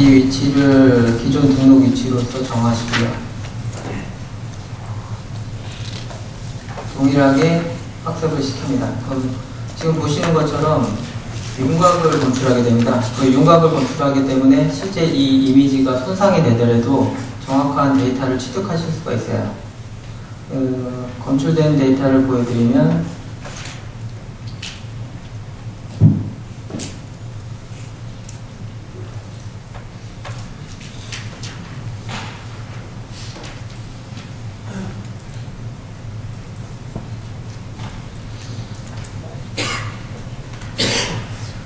이 위치를 기존 등록 위치로서 정하시고요. 동일하게 학습을 시킵니다. 그럼 지금 보시는 것처럼 윤곽을 검출하게 됩니다. 그 윤곽을 검출하기 때문에 실제 이 이미지가 손상이 되더라도 정확한 데이터를 취득하실 수가 있어요. 그 검출된 데이터를 보여드리면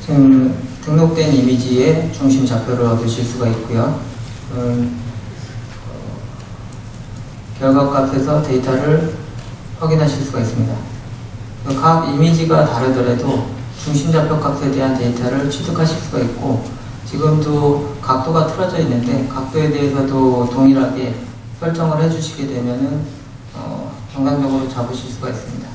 지금 등록된 이미지의 중심 좌표를 얻으실 수가 있고요. 음, 어, 결과 값에서 데이터를 확인하실 수가 있습니다. 그각 이미지가 다르더라도 중심 좌표 값에 대한 데이터를 취득하실 수가 있고 지금도 각도가 틀어져 있는데 각도에 대해서도 동일하게 설정을 해주시게 되면은 어, 정상적으로 잡으실 수가 있습니다.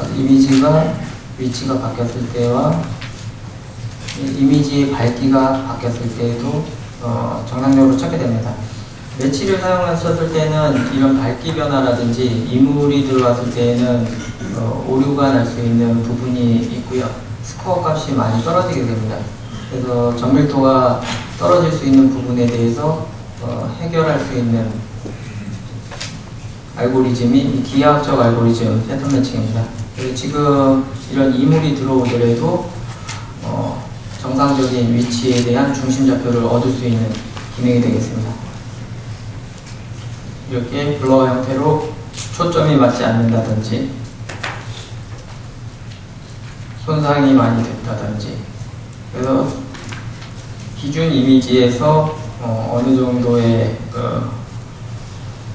그 이미지가 위치가 바뀌었을 때와 이 이미지의 밝기가 바뀌었을 때에도 어, 정상적으로 찾게 됩니다. 매치를 사용하셨을 때는 이런 밝기 변화라든지 이물이 들어왔을 때에는 어, 오류가 날 수 있는 부분이 있고요. 스코어 값이 많이 떨어지게 됩니다. 그래서 정밀도가 떨어질 수 있는 부분에 대해서 어, 해결할 수 있는 알고리즘이 이 기하학적 알고리즘 패턴 매칭입니다. 그래서 지금 이런 이물이 들어오더라도 어, 정상적인 위치에 대한 중심 좌표를 얻을 수 있는 기능이 되겠습니다. 이렇게 블러 형태로 초점이 맞지 않는다든지 손상이 많이 됐다든지 그래서 기준 이미지에서 어, 느 정도의 그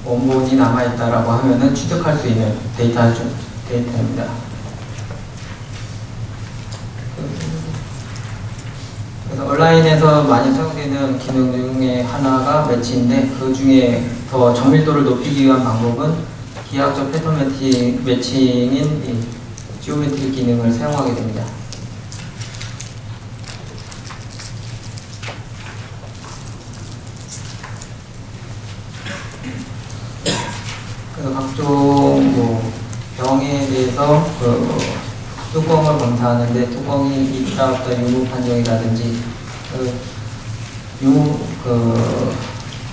원본이 남아있다라고 하면은 취득할 수 있는 데이터 중, 데이터입니다. 그래서 온라인에서 많이 사용되는 기능 중에 하나가 매치인데 그 중에 더 정밀도를 높이기 위한 방법은 기하학적 패턴 매치, 매칭인 이 지오메트리 기능을 사용하게 됩니다. 각종 뭐 대해서 그 뚜껑을 검사하는데 뚜껑이 있다 없다 유무 판정이라든지 그 유, 그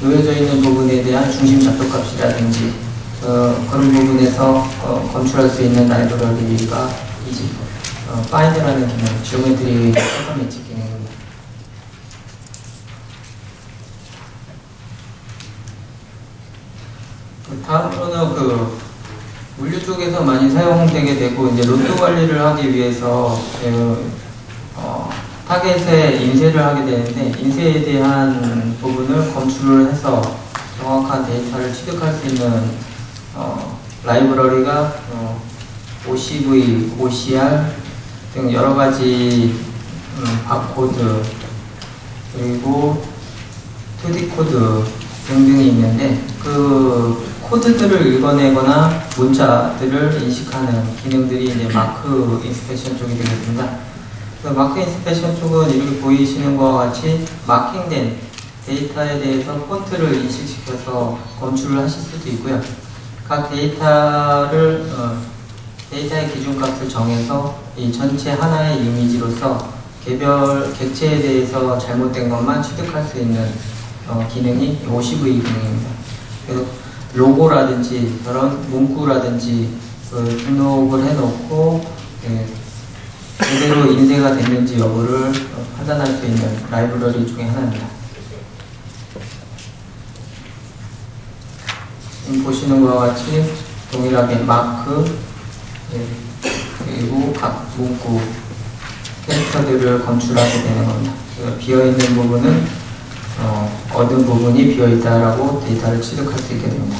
놓여져 있는 부분에 대한 중심 좌표 값이라든지 어, 그런 부분에서 어, 검출할 수 있는 라이브러리가 이지 어, 파인드라는 기능, 지오메트리 패턴 매치 기능입니다. 그 다음으로는 그 쪽에서 많이 사용되게 되고 이제 로또 관리를 하기 위해서 그, 어, 타겟에 인쇄를 하게 되는데 인쇄에 대한 부분을 검출을 해서 정확한 데이터를 취득할 수 있는 어, 라이브러리가 어, OCV, OCR 등 여러 가지 음, 바코드 그리고 2D 코드 등등이 있는데 그 코드들을 읽어내거나 문자들을 인식하는 기능들이 이제 마크 인스펙션 쪽이 되겠습니다. 그 마크 인스펙션 쪽은 이렇게 보이시는 것과 같이 마킹된 데이터에 대해서 폰트를 인식시켜서 검출을 하실 수도 있고요. 각 데이터를 어, 데이터의 기준값을 정해서 이 전체 하나의 이미지로서 개별 객체에 대해서 잘못된 것만 취득할 수 있는 어, 기능이 OCV 기능입니다. 그래서 로고라든지 그런 문구라든지 그 등록을 해놓고 예, 제대로 인쇄가 됐는지 여부를 어, 판단할 수 있는 라이브러리 중에 하나입니다. 지금 보시는 것과 같이 동일하게 마크 예, 그리고 각 문구 캐릭터들을 검출하게 되는 겁니다. 그 비어있는 부분은 어, 얻은 부분이 비어있다라고 데이터를 취득할 수 있게 됩니다.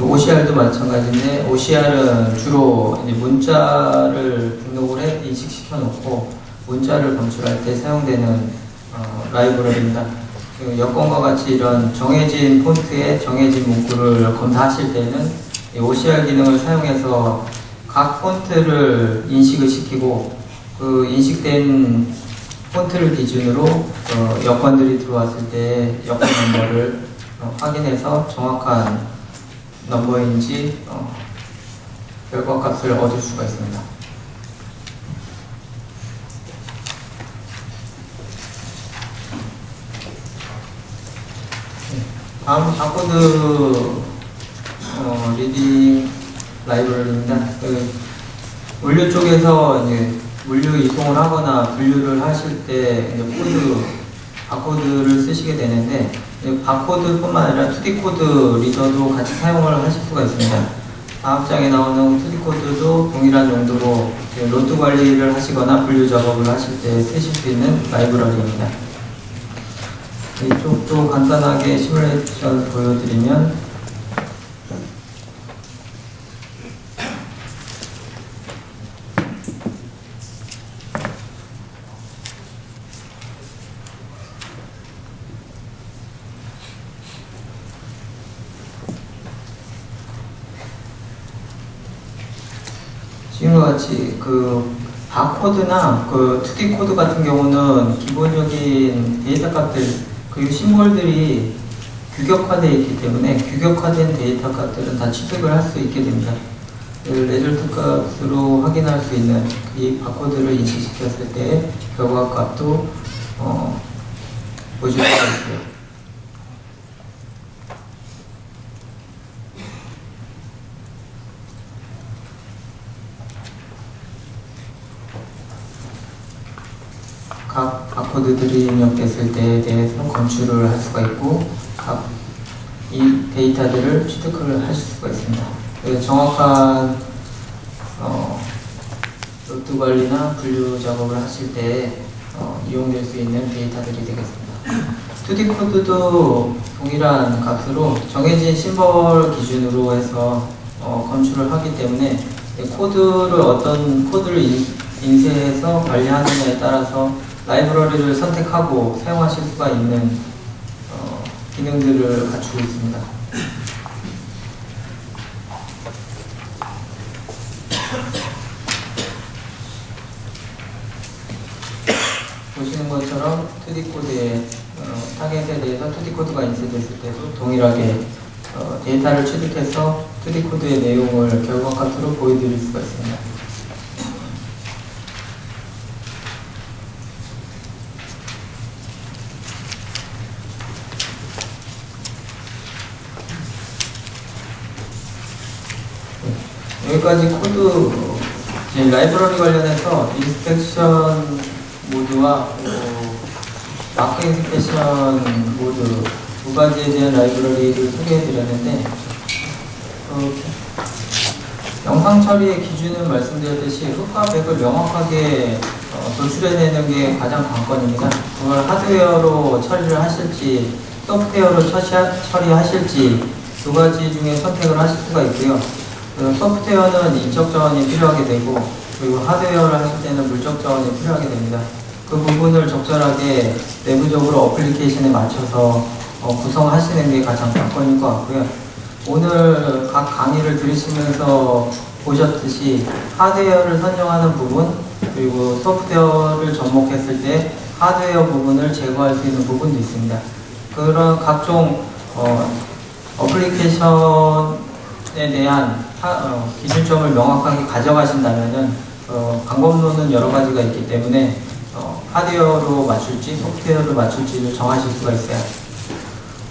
OCR도 마찬가지인데 OCR은 주로 문자를 등록을 해 인식시켜 놓고 문자를 검출할 때 사용되는 어, 라이브러리입니다. 그 여권과 같이 이런 정해진 폰트에 정해진 문구를 검사하실 때는 이 OCR 기능을 사용해서 각 폰트를 인식을 시키고 그 인식된 폰트를 기준으로 어, 여권들이 들어왔을 때 여권 넘버를 어, 확인해서 정확한 넘버인지 어, 결과값을 얻을 수가 있습니다. 네, 다음 바코드 어, 리딩 라이브러리입니다. 그 물류 쪽에서 이제 물류 이송을 하거나 분류를 하실 때 코드 바코드를 쓰시게 되는데 이 바코드뿐만 아니라 2D 코드 리더도 같이 사용을 하실 수가 있습니다. 다음 장에 나오는 2D 코드도 동일한 용도로 로드 관리를 하시거나 분류 작업을 하실 때 쓰실 수 있는 라이브러리입니다. 이쪽도 간단하게 시뮬레이션 보여드리면 지금과 같이 그 바코드나 그 2D 코드 같은 경우는 기본적인 데이터 값들 그리고 심볼들이 규격화되어 있기 때문에 규격화된 데이터 값들은 다 취득을 할 수 있게 됩니다. 그 레저트 값으로 확인할 수 있는 이 바코드를 인식시켰을 때 결과 값도 어, 보실 수가 있고요. 각 바코드들이 입력됐을 때에 대해서 검출을 할 수가 있고 각이 데이터들을 취득을 할 수가 있습니다. 그래서 정확한 어, 로드 관리나 분류 작업을 하실 때 어, 이용될 수 있는 데이터들이 되겠습니다. 2D 코드도 동일한 값으로 정해진 심벌 기준으로 해서 어, 검출을 하기 때문에 코드를 어떤 코드를 인, 인쇄해서 관리하느냐에 따라서 라이브러리를 선택하고 사용하실 수가 있는 어, 기능들을 갖추고 있습니다. 보시는 것처럼 2D 코드의 어, 타겟에 대해서 2D 코드가 인쇄됐을 때도 동일하게 어, 데이터를 취득해서 2D 코드의 내용을 결과값으로 보여드릴 수가 있습니다. 여기까지 코드 라이브러리 관련해서 인스펙션 모드와 마크 인스펙션 모드 두 가지에 대한 라이브러리를 소개해드렸는데 어, 영상 처리의 기준은 말씀드렸듯이 흑화백을 명확하게 어, 도출해내는 게 가장 관건입니다. 그걸 하드웨어로 처리를 하실지 소프트웨어로 처시하, 처리하실지 두 가지 중에 선택을 하실 수가 있고요. 그 소프트웨어는 인적 자원이 필요하게 되고 그리고 하드웨어를 하실 때는 물적 자원이 필요하게 됩니다. 그 부분을 적절하게 내부적으로 어플리케이션에 맞춰서 어, 구성하시는 게 가장 관건일 것 같고요. 오늘 각 강의를 들으시면서 보셨듯이 하드웨어를 선정하는 부분 그리고 소프트웨어를 접목했을 때 하드웨어 부분을 제거할 수 있는 부분도 있습니다. 그런 각종 어, 어플리케이션 에 대한 하, 어, 기준점을 명확하게 가져가신다면은 어, 방법론은 여러 가지가 있기 때문에 어, 하드웨어로 맞출지 소프트웨어로 맞출지를 정하실 수가 있어요.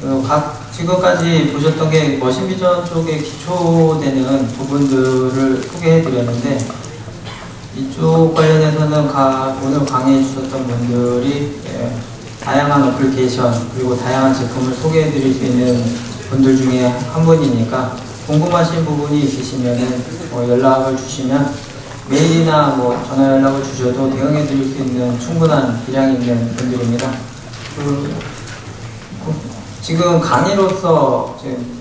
어, 각 지금까지 보셨던 게 머신 비전 쪽에 기초되는 부분들을 소개해 드렸는데 이쪽 관련해서는 가, 오늘 강의해 주셨던 분들이 예, 다양한 어플리케이션 그리고 다양한 제품을 소개해 드릴 수 있는 분들 중에 한 분이니까 궁금하신 부분이 있으시면 뭐 연락을 주시면 메일이나 뭐 전화 연락을 주셔도 대응해 드릴 수 있는 충분한 기량이 있는 분들입니다. 그, 지금 강의로서 지금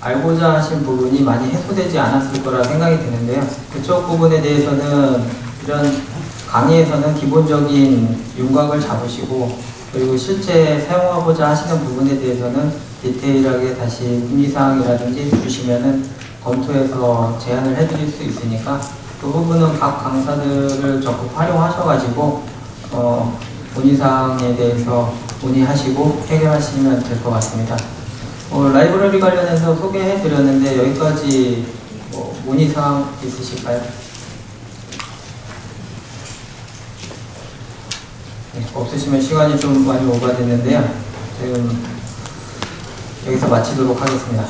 알고자 하신 부분이 많이 해소되지 않았을 거라 생각이 드는데요. 그쪽 부분에 대해서는 이런 강의에서는 기본적인 윤곽을 잡으시고 그리고 실제 사용하고자 하시는 부분에 대해서는 디테일하게 다시 문의사항이라든지 주시면은 검토해서 제안을 해드릴 수 있으니까 그 부분은 각 강사들을 적극 활용하셔가지고 어, 문의사항에 대해서 문의하시고 해결하시면 될 것 같습니다. 어, 라이브러리 관련해서 소개해 드렸는데 여기까지 뭐 문의사항 있으실까요? 없으시면 시간이 좀 많이 오가됐는데요. 지금 여기서 마치도록 하겠습니다.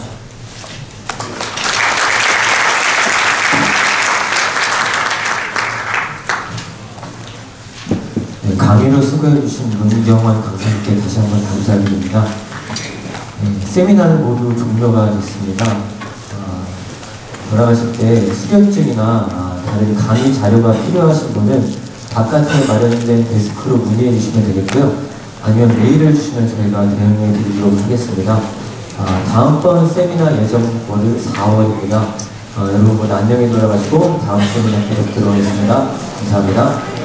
네, 강의를 수고해주신 문경환 강사님께 다시 한번 감사드립니다. 네, 세미나는 모두 종료가 됐습니다. 아, 돌아가실 때 수료증이나 아, 다른 강의 자료가 필요하신 분은 바깥에 마련된 데스크로 문의해 주시면 되겠고요. 아니면 메일을 주시면 저희가 대응해 드리도록 하겠습니다. 아, 다음번 세미나 예정월은 4월입니다. 어, 여러분 안녕히 돌아가시고 다음 세미나 때 뵙도록 하겠습니다. 감사합니다.